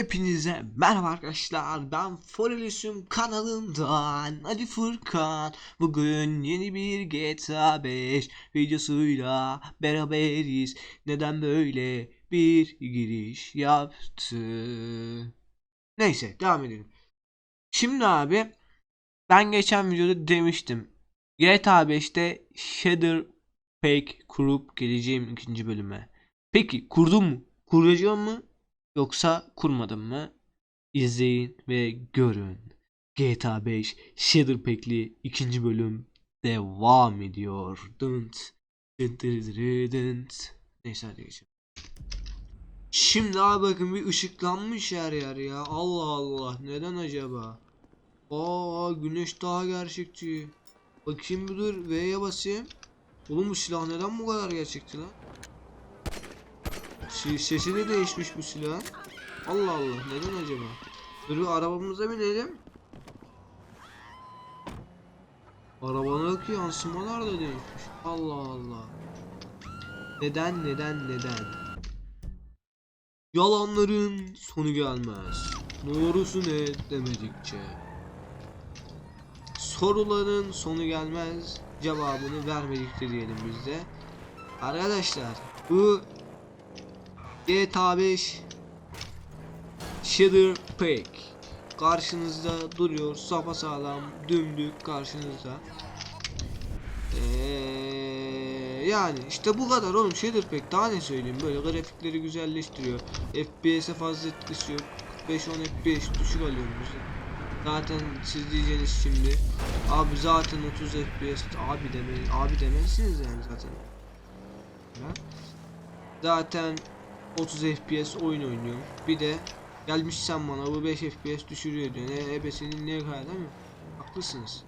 Hepinize merhaba arkadaşlar. Ben Forelius'um kanalından Ali Furkan. Bugün yeni bir GTA 5 videosuyla beraberiz. Neden böyle bir giriş yaptı? Neyse devam edelim. Şimdi abi ben geçen videoda demiştim. GTA 5'te Shader Fake kurup geleceğim ikinci bölüme. Peki kurdum mu? Kuracağım mı? Yoksa kurmadım mı? İzleyin ve görün. GTA 5 Shader Pack'li ikinci bölüm devam ediyor. Dınt dınt dınt dınt. Neyse hadi geçelim. Şimdi abi bakın bir ışıklanmış her yer ya. Allah Allah. Neden acaba? Aa güneş daha gerçekçi. Bakayım bir dur. V'ye basayım. Oğlum bu silah neden bu kadar gerçekçi lan? Si- Sesi de değişmiş bu silahın. Allah Allah neden acaba? Dur bir arabamıza binelim. Arabanın yansımalar da değişmiş. Allah Allah. Neden neden neden? Yalanların sonu gelmez. Doğrusu ne demedikçe. Soruların sonu gelmez. Cevabını vermedikçe diyelim biz de. Arkadaşlar bu GTA 5 Shader Pack karşınızda duruyor. Sapasağlam dümdük karşınızda. Ee, yani işte bu kadar oğlum Shader Pack daha ne söyleyeyim? Böyle grafikleri güzelleştiriyor. FPS'e fazla etkisi yok. 5-10 FPS düşük alıyorum biz. Zaten siz diyeceğiniz şimdi abi zaten 30 FPS abi demeyin abi demezsiniz yani zaten. Ha? zaten 30 FPS oyun oynuyorum. Bir de gelmiş sen bana bu 5 FPS düşürüyor diyor. Ne ebesinin ne kadar değil mi? Haklısınız.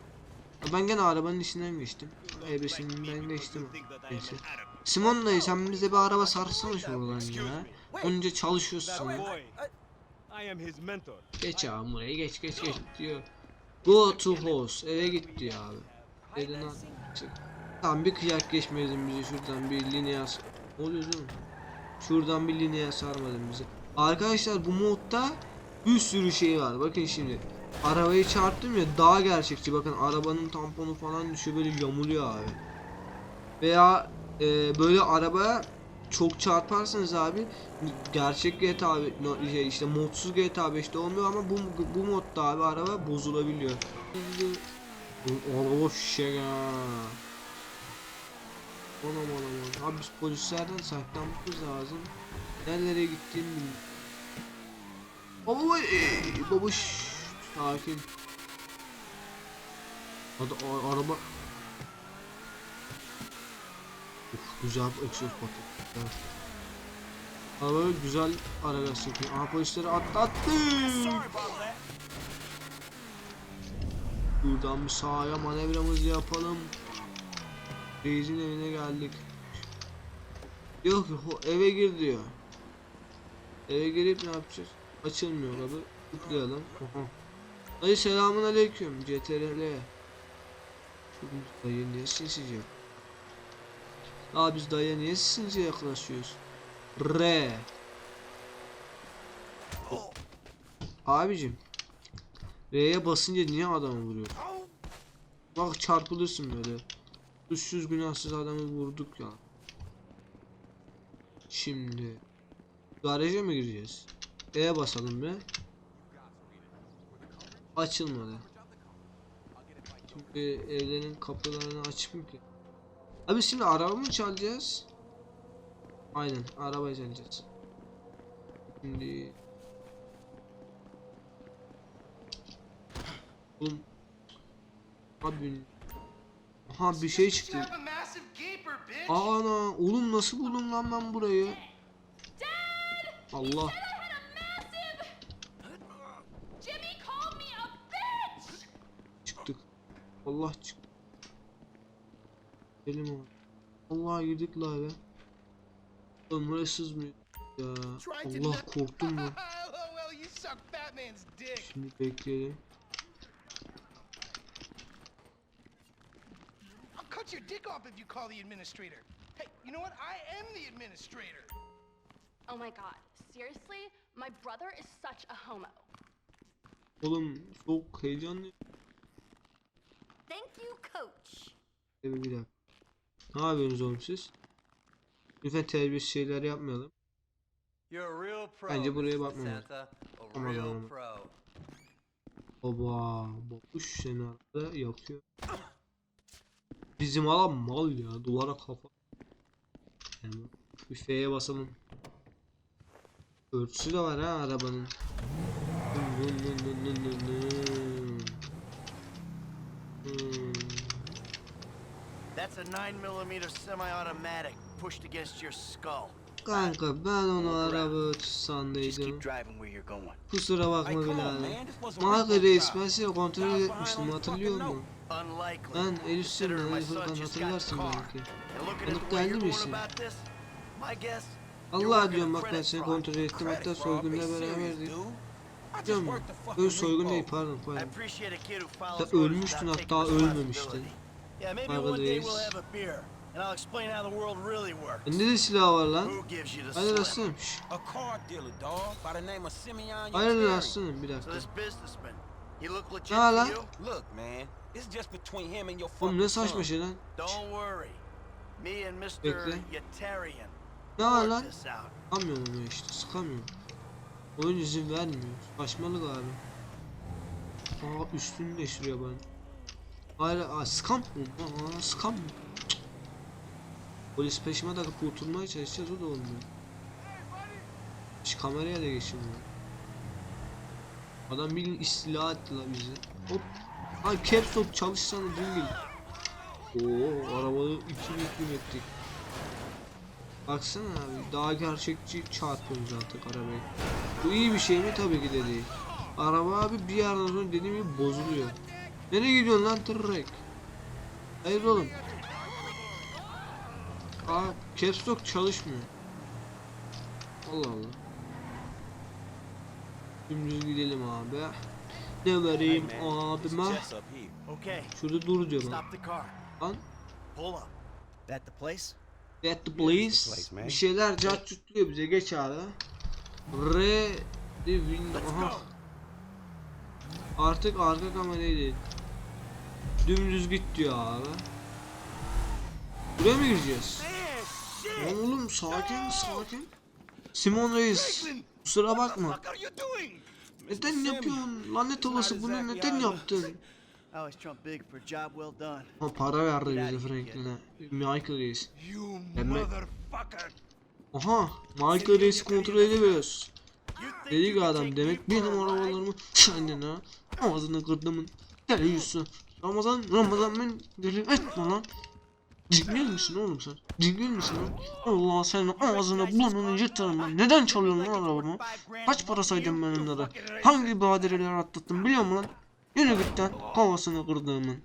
Ben gene arabanın içinden geçtim. Ebesinin ben geçtim. Neyse. Simon dayı sen bize bir araba sarsana şuradan ya. Önce çalışıyorsun. Geç abi buraya geç geç geç diyor. Go to house. Eve git diyor abi. Dedin. Çık. Tamam bir kıyak geçmedin bizi şuradan bir lineye s- Ne oluyor oğlum? Şuradan bir lineye sarmadın bizi. Arkadaşlar bu modda bir sürü şey var. Bakın şimdi. Arabayı çarptım ya daha gerçekçi. Bakın arabanın tamponu falan düşüyor böyle yamuluyor abi. Veya e, böyle arabaya çok çarparsanız abi gerçek GTA şey işte modsuz GTA 5'te olmuyor ama bu bu modda abi araba bozulabiliyor. Araba şişe ya. Anam anam anam. Abi biz polislerden saklanmamız lazım. Nerelere gittiğini bilmiyorum. Baba ey, baba şşş, sakin. Hadi araba. Uf, güzel bir egzoz. Evet. Araba güzel araba çekiyor. Aha polisleri atlattı. Buradan bir sağa manevramızı yapalım. Reis'in evine geldik. Yok eve gir diyor. Eve girip ne yapacağız? Açılmıyor abi. Tıklayalım. Dayı selamun aleyküm. CTRL. Dayı niye sinsice? Aa biz dayıya niye sinsice yaklaşıyoruz? R. Abicim. R'ye basınca niye adamı vuruyor? Bak çarpılırsın böyle. Suçsuz günahsız adamı vurduk ya. Şimdi garaja mı gireceğiz? E'ye basalım be. Açılmadı. Şimdi evlerin kapılarını mı ki? Abi şimdi araba mı çalacağız? Aynen araba çalacağız. Şimdi Oğlum Abi Aha bir şey çıktı. Ana oğlum nasıl buldum lan ben burayı? Allah çıktık. Allah çık. Elim o. Allah girdik la eve. Oğlum buraya sızmıyor. Ya Allah korktum lan. Şimdi bekleyelim. I'll cut your dick off if you call the administrator. Hey, you know what? I am the administrator. Oh my god, seriously? My brother is such a homo. Oğlum çok heyecanlı. Thank you, coach. Bir bir dakika. Ne yapıyorsunuz oğlum siz? Lütfen terbiyesiz şeyler yapmayalım. You're a real pro. Bence buraya a Aman real aman. pro. Baba babuş seni arada yakıyor. Bizim alan mal ya duvara kafa. Yani F'ye basalım. Örtüsü de var ha arabanın. Nın nın nın nın nın nın. Hmm. That's a 9 millimeter semi-automatic pushed against your skull. Kanka ben onu araba örtüsü sandıydım. Kusura bakma birader. Marka seni kontrol etmiştim hatırlıyor musun? Unlikely. Ben Elif Considering Sürmen, my Ali son Furkan just got hatırlarsın belki. Way geldi my guess, Allah diyorum bak ben seni kontrol ettim hatta serious, beraberdik. fucking Öyle soygun değil pardon pardon. appreciate a kid who follows Sen orders ölmüştün hatta ölmemiştin. responsibility. Yeah, maybe Marka one day reis. we'll have a beer, and I'll explain how the world really works. Bende de silah var lan. Slip? aslanım. Yeteri. aslanım bir dakika. Look legit to you? Look, man, it's just between him and your Oğlum fucking ne saçma son. şey lan. Don't worry. Me and Mr. Bekle. Ne var worked lan? this out. Sıkamıyorum ama işte sıkamıyorum. Oyun izin vermiyor. Saçmalık abi. Aa üstünü değiştiriyor bana. Hayır aa sıkam mı? Aa sıkam mı? Cık. Polis peşime takıp kurtulmaya çalışacağız o da olmuyor. Şu kameraya da geçemiyor. Adam bilin istila etti la bizi. Hop. Ay caps lock çalışsana dingil. Oo arabayı iki büklüm ettik. Baksana abi daha gerçekçi çarpıyoruz artık arabayı. Bu iyi bir şey mi? Tabii ki de değil. Araba abi bir yerden sonra dediğim gibi bozuluyor. Nereye gidiyorsun lan tırrek? Hayır oğlum. Aa caps çalışmıyor. Allah Allah. Dümdüz gidelim abi. Ne vereyim abime? Şurada dur diyor bana. Lan. That the place? At the place. Bir şeyler cat tutluyor bize geç abi. Re the window. Aha. Artık arka kamerayı değil. Dümdüz git diyor abi. Buraya mı gireceğiz? Oğlum sakin sakin. Simon Reis. Kusura bakma. Neden yapıyorsun? Lanet olası bunu neden yaptın? Ha para verdi bize Franklin'e. Michael Reis. Motherfucker! Aha, Michael Reis'i kontrol ediyoruz. You think Dedi you ki can adam demek benim arabalarımı kendine ağzını kırdımın terörüsü. Ramazan Ramazan ben deli etme lan. Cingil misin oğlum sen? Cingil misin lan? Allah senin ağzını burnunu yırtarım ben. Neden çalıyorsun lan arabamı? Kaç para saydım ben onlara? Hangi badireler atlattım biliyor musun lan? Yürü git lan kafasını kırdığımın.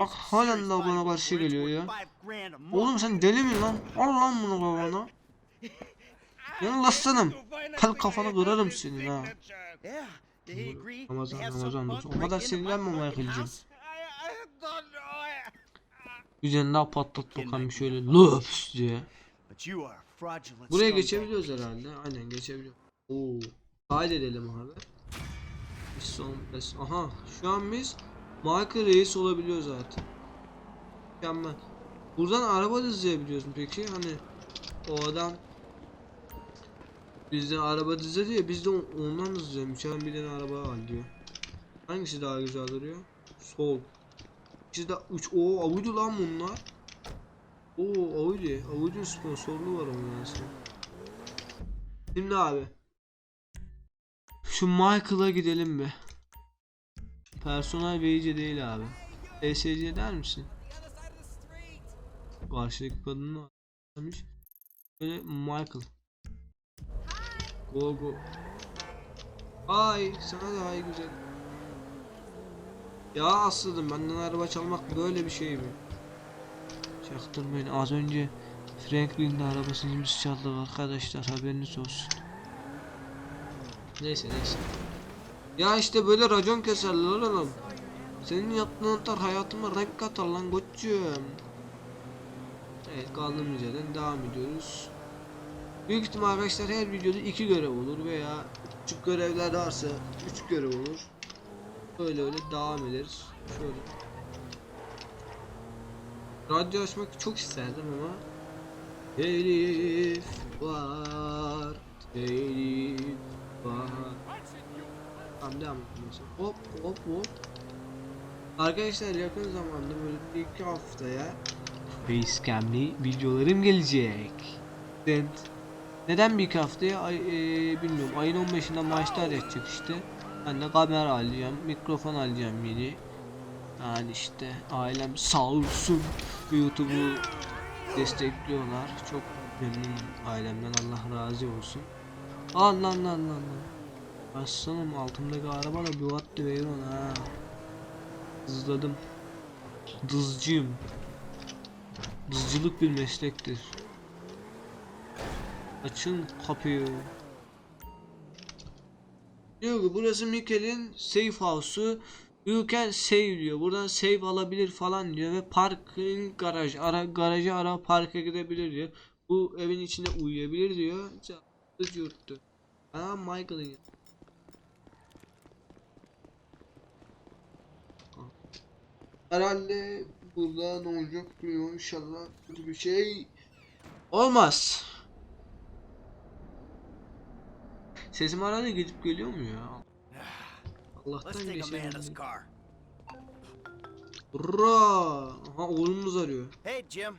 Bak halen daha bana karşı geliyor ya. Oğlum sen deli mi lan? Al lan bunu kafana. Yan aslanım. Kal kafanı kırarım senin ha. Ramazan Ramazan. O kadar sinirlenme Michael'cim. Güzel daha patlat bakalım şöyle löps diye. Buraya geçebiliyoruz herhalde. Aynen geçebiliyoruz. Oo. Kaydedelim abi. Bir son pes. Aha şu an biz Michael Reis olabiliyoruz zaten. Mükemmel. Buradan araba da izleyebiliyoruz mu peki? Hani o adam bizden araba izledi ya biz de on- ondan izleyelim. Sen bir tane araba al diyor. Hangisi daha güzel duruyor? Sol. İkisi de 3 o Audi lan bunlar. Oo Audi. Audi'nin sponsorluğu var onun aslında. Şimdi abi. Şu Michael'a gidelim bir. Personel iyice değil abi. ESC der misin? Karşıdaki kadını aramış. Böyle Michael. Go go. Ay sana da ay güzel. Ya asıldım benden araba çalmak böyle bir şey mi? Çaktırmayın az önce Franklin'in arabasını biz çaldık arkadaşlar haberiniz olsun. Neyse neyse. Ya işte böyle racon keserler oğlum. Senin yaptığın atar hayatıma renk katar lan koçum. Evet kaldığımız yerden devam ediyoruz. Büyük ihtimal arkadaşlar her videoda iki görev olur veya küçük görevler varsa üç görev olur. Öyle öyle devam ederiz. Şöyle. Radyo açmak çok isterdim ama Telif var Telif var Tamam devam edelim. Hop hop hop Arkadaşlar yakın zamanda böyle bir iki haftaya Facecam'li videolarım gelecek. Neden? Bir iki haftaya? Ay, eee, bilmiyorum. Ayın 15'inde maçlar yapacak işte. Ben de kamera alacağım, mikrofon alacağım yeni. Yani işte ailem sağ olsun YouTube'u destekliyorlar. Çok memnunum ailemden Allah razı olsun. Allah Allah Allah Allah. Aslanım altımdaki araba da bir watt verir ona ha. Hızladım. Dızcıyım. Dızcılık bir meslektir. Açın kapıyı. Diyor ki burası Mikel'in safe house'u. You can save diyor. Buradan save alabilir falan diyor ve parking garaj ara garajı ara parka gidebilir diyor. Bu evin içinde uyuyabilir diyor. Cırtı cırtı. Aa Michael'ın Herhalde burada ne olacak bilmiyorum inşallah kötü bir şey olmaz. Sesim arada gidip geliyor mu ya? Allah'tan geçelim. Hurra! Aha oğlumuz arıyor. Hey, Jim.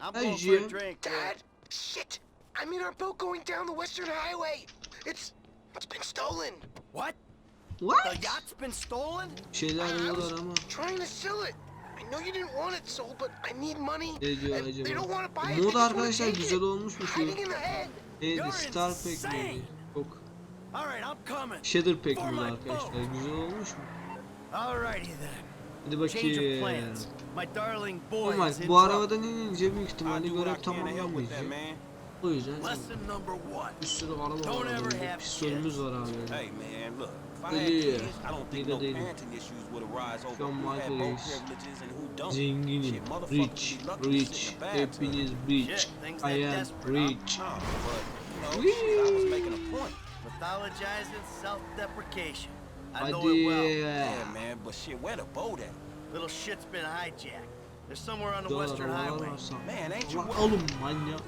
I'm Hey, Jim. Dad! Shit! I'm in our boat going down the western highway. It's it's been stolen. What? The What? yacht's been stolen? Şeyler diyorlar ama trying to sell it. I know you didn't want it sold, but I need money. ne diyor acaba? Mod arkadaşlar güzel olmuş the head. Neydi? Star Pack miydi? Yok. All right, I'm coming. Shader Pack my arkadaşlar? Güzel olmuş mu? Hadi bakayım. in bu arabadan inince büyük ihtimalle görev tamamlanmayacak. O yüzden bir sürü araba var have Pistolümüz var abi. Had Michaels. boat privileges and who don't. Zenginim, rich, rich, hepiniz rich, I am rich. Nah, Mythologizing self-deprecation. I know it well. Yeah, man, but shit, where the boat at? Little shit's been hijacked. They're somewhere on the western highway. Man, ain't you oğlum manyak.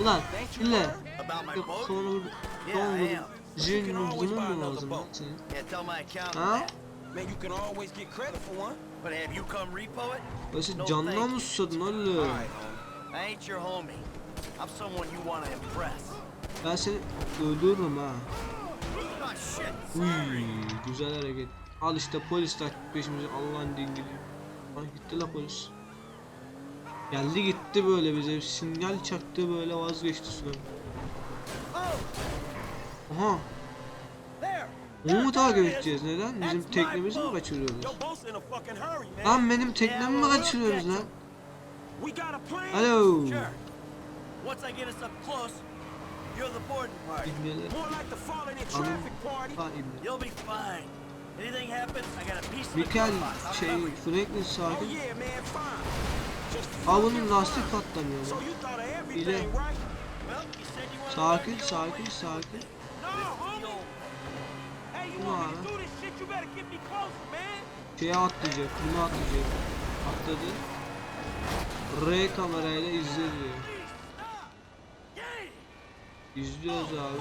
Ulan Ain't you dinle. worried? About my Yok boat? kafana vur. Yeah, Tamam I vur. am. Zengin You can always olduğunu buy mu lazım lan boat. senin? Yeah, tell my accountant Huh? that. Man, you can always get credit for one. But have you come repo it? No, canına mı susadın oğlum? I ain't your homie. I'm someone you want to impress. Ben seni öldürürüm ha. Uy, güzel hareket. Al işte polis takip peşimize Allah'ın dingili. Lan gitti la polis. Geldi gitti böyle bize sinyal çaktı böyle vazgeçti sonra. Aha onu mu takip edeceğiz neden? Bizim teknemizi mi kaçırıyoruz? Lan benim teknemi mi kaçırıyoruz lan? Alo. You're the boarding party. More like the falling in traffic party. You'll be fine. Anything happens, I got a piece of the Mikel şey. Franklin Oh sakin. bunun lastik patlamıyor So lan. you thought of everything, İle. right? Well, you said you wanted Sakin sakin sakin. No, homie. Hey, you Come want me on. to do this shit? You better get me closer, man. Şeye atlayacak, bunu atlayacak. Atladı. R kamerayla izle diyor. İzliyoruz abi.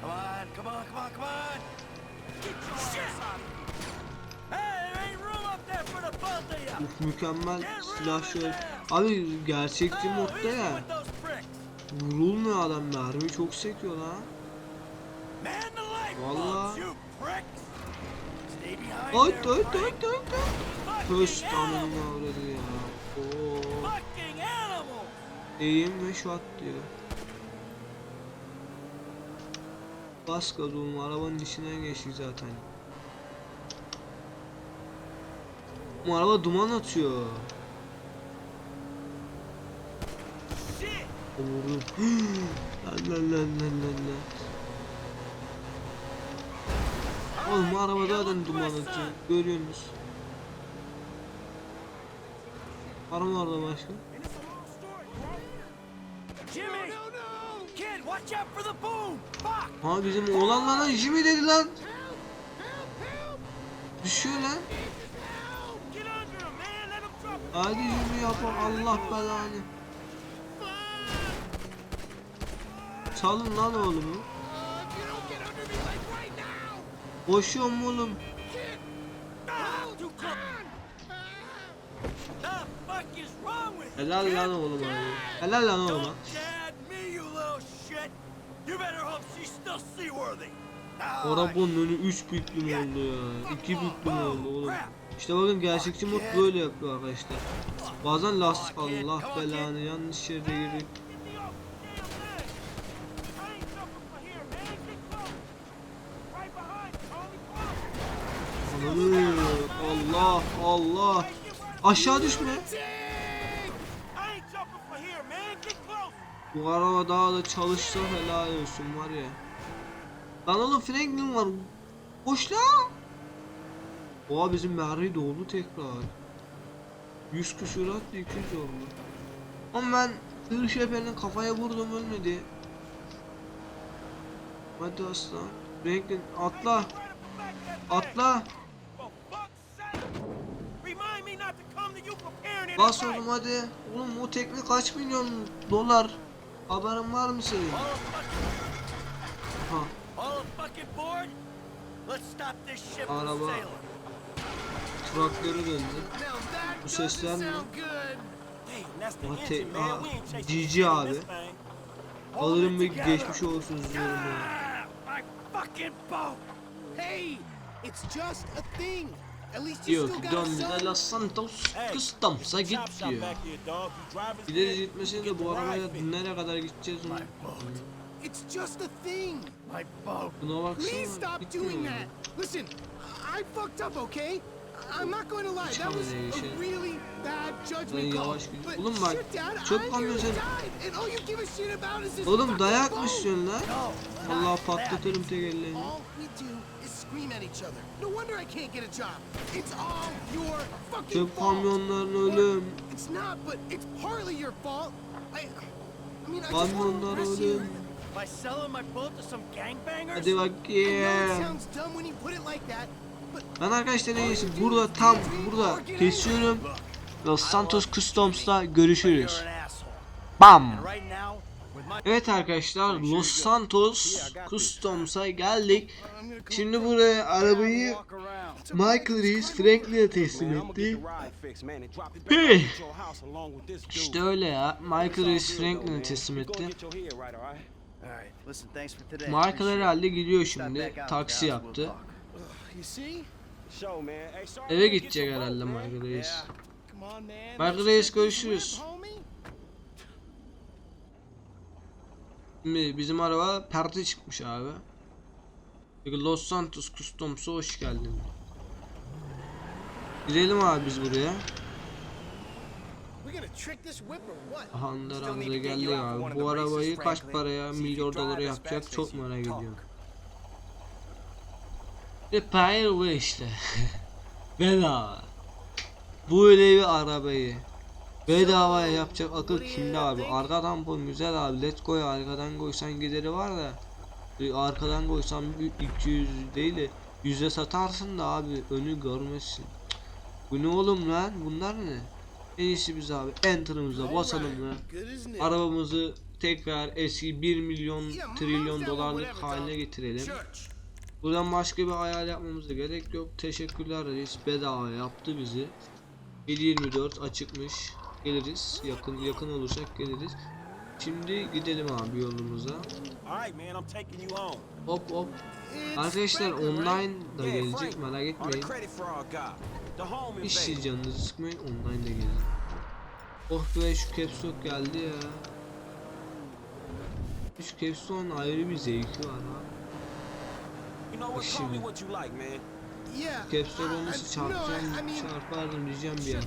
Come on, come on, come on, come on. Get your ass Hey, there ain't room up there for the both of you. Uf mükemmel silah şöyle. Abi gerçekçi modda ya. Vurulmuyor adam mermi çok sekiyor. Stay behind Ay ay ay ay ay. Höst ananı avradı ya. Eğim ve shot diyor. Bas gaz oğlum arabanın içinden geçtik zaten. Bu araba duman atıyor. Vurdum. lan lan lan lan lan lan. Oğlum araba zaten duman atıyor. Görüyorsunuz. Var mı orada başka? Ha bizim oğlan lan Jimmy dedi lan. Düşüyor lan. Hadi Jimmy yapalım Allah belanı. Salın lan oğlumu. Koşuyorum oğlum. Helal lan oğlum abi. Helal lan oğlum. Arabanın önü 3 büklüm oldu ya. 2 büklüm oldu oğlum. İşte bakın gerçekçi mod böyle yapıyor arkadaşlar. Bazen lastik Allah belanı yanlış yerde girdik. Allah Allah. Aşağı düşme. Bu araba daha da çalışsa helal olsun var ya. Lan oğlum Franklin var. Koş lan. Oha bizim Merri doldu tekrar. 100 küsur attı 200 oldu. Ama ben tır şeferinin kafaya vurdum ölmedi. Hadi aslan. Franklin atla. Atla. Bas oğlum hadi. Oğlum o tekne kaç milyon dolar? Haberin var mı senin? Ha. All fucking board? Let's stop this ship from Araba. sailing. Traktörü döndü. Now that Bu sesler doesn't ne? sound good. Damn, that's the Ama engine, te- man. aa, We ain't chasing GG shit in abi. Alırım ve together. geçmiş olsun diyorum ya. Ah, my fucking boat! Hey, it's just a thing. At least you Diyor still ki got a son. Los Santos Hey, Customs'a chop git shop diyor. back here, dog. You driver's Gideriz gitmesine get de the bu arabayla ride fixed. nereye kadar gideceğiz onu. My boat. It's just a thing. My boat. Please stop doing that. Listen, I fucked up, okay? I'm not going to lie. That was a really bad judgment call. But Oğlum bak, shit, Dad, çöp I nearly died, and all you give a shit about is this Oğlum fucking dayak mı boat. istiyorsun lan? Allah patlatırım tekerleğini. All we do is scream at each other. No wonder I can't get a job. It's all your fucking Çöp fault. kamyonların Or ölüm. It's not, but it's partly your fault. I, I mean, I just want to you. ölüm. By selling my boat to some gangbangers? Hadi bakayım. sounds dumb when you put it like that, but Ben arkadaşlar en iyisi burada tam burada kesiyorum. Los Santos Customs'ta görüşürüz. Bam. Evet arkadaşlar Los Santos Customs'a geldik. Şimdi buraya arabayı. Michael Reis Franklin'e teslim etti. Hey. İşte öyle ya. Michael though, Franklin'e teslim etti. Michael herhalde gidiyor şimdi. Taksi yaptı. Eve gidecek herhalde. Michael Reis. Michael Reis görüşürüz. Şimdi bizim araba perde çıkmış abi. Los Santos Customs'a hoş geldin. Girelim abi biz buraya. We're gonna trick this whip or what? Aha Under Still need Under to get geldi you out for one abi. Bu arabayı kaç paraya, drive dolara yapacak çok merak ediyorum. Repair bu işte. Bedava. Böyle bir arabayı bedavaya yapacak akıl kimde abi? Arka tampon güzel abi. Let's go arkadan koysan gideri var da. e, Arkadan koysan bir 200 değil de 100'e satarsın da abi önü görmezsin. Bu ne oğlum lan? Bunlar ne? En iyisi biz abi enter'ımıza basalım new. Arabamızı tekrar eski 1 milyon trilyon dolarlık haline getirelim. Buradan başka bir hayal yapmamıza gerek yok. Teşekkürler reis. Bedava yaptı bizi. 724 açıkmış. Geliriz. Yakın yakın olursak geliriz. Şimdi gidelim abi yolumuza. Hop hop. Arkadaşlar online da gelecek merak etmeyin. Hiç invader. canınızı sıkmayın online da gelecek. Oh be şu caps lock geldi ya. Şu caps lock'un ayrı bir zevki var abi. You know what? Call me what you like, man. Yeah. Caps lock I- olmasa I- no, I- çarpacağım, çarpardım diyeceğim bir yer.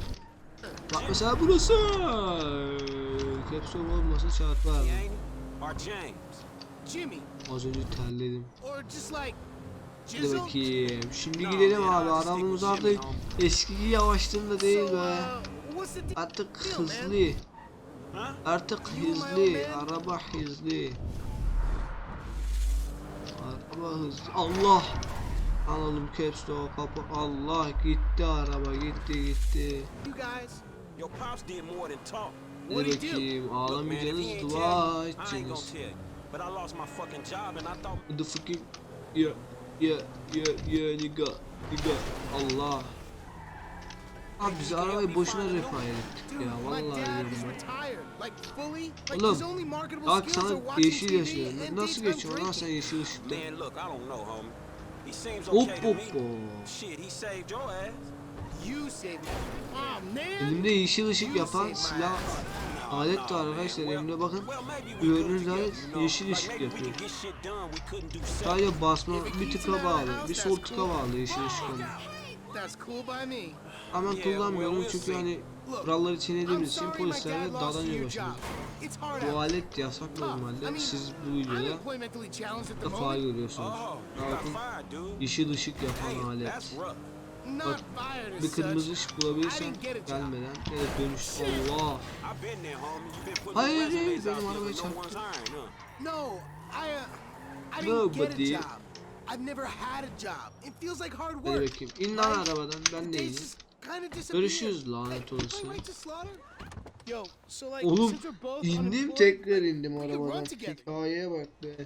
Bak mesela burası. Caps lock olmasa çarpardım. Az önce terledim. Hadi bakayım. Şimdi gidelim abi. Arabamız artık eski yavaşlığında değil be. uh? Artık hızlı. Artık hızlı. Araba hızlı. Araba hızlı. Allah. Alalım caps lock kapı. Allah gitti araba gitti gitti. You guys. Your pops did more than talk. Hadi bakayım ain't dua tell you, I ain't gonna edeceksiniz. tell you. But I lost my fucking job and I thought The fucking yeah yeah yeah yeah nigga nigga Allah. Abi biz arabayı boşuna ettik Dude, ya vallahi. Like Oğlum, Bak sana yeşil yaşıyor. Nasıl geçiyorsun lan sen yeşil ışıkta? Hop hop hop. Elimde yeşil ışık yapan silah alet var arkadaşlar elimde bakın. Gördüğünüz alet yeşil ışık yapıyor. Sadece basma bir tıka bağlı, bir sol tıka bağlı yeşil ışık oluyor. Ama ben kullanmıyorum çünkü hani kuralları çiğnediğimiz için başımıza. It's hard Bu alet yasak normalde. Siz bu videoda moment. görüyorsunuz. Bakın yeşil ışık yapan alet. Bak, Bir kırmızı ışık job. gelmeden da dönüş. Allah. Hayır, benim arabaya çarptı. Nobody. I've never had a job. It feels like hard Hadi work. bakayım. İn lan arabadan ben de disappear. Görüşürüz lanet like Oğlum indim tekrar indim arabadan. Hikayeye bak be.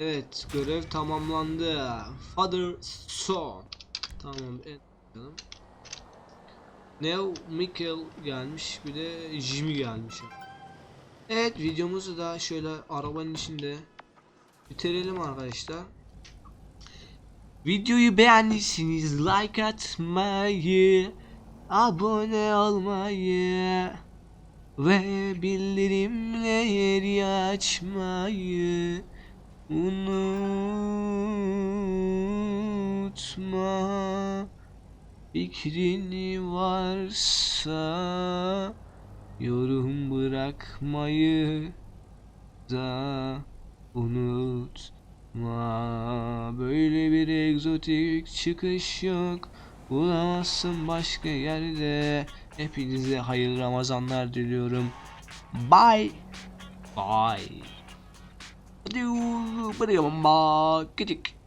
Evet görev tamamlandı. Father son. Tamam en bakalım. Neo Mikkel gelmiş bir de Jimmy gelmiş. Evet videomuzu da şöyle arabanın içinde bitirelim arkadaşlar. Videoyu beğendiyseniz like atmayı, abone olmayı ve bildirimleri açmayı unutma. Fikrin varsa yorum bırakmayı da unutma. Böyle bir egzotik çıkış yok. Bulamazsın başka yerde. Hepinize hayırlı Ramazanlar diliyorum. Bye. Bye. Hadi, bye. Gıcık.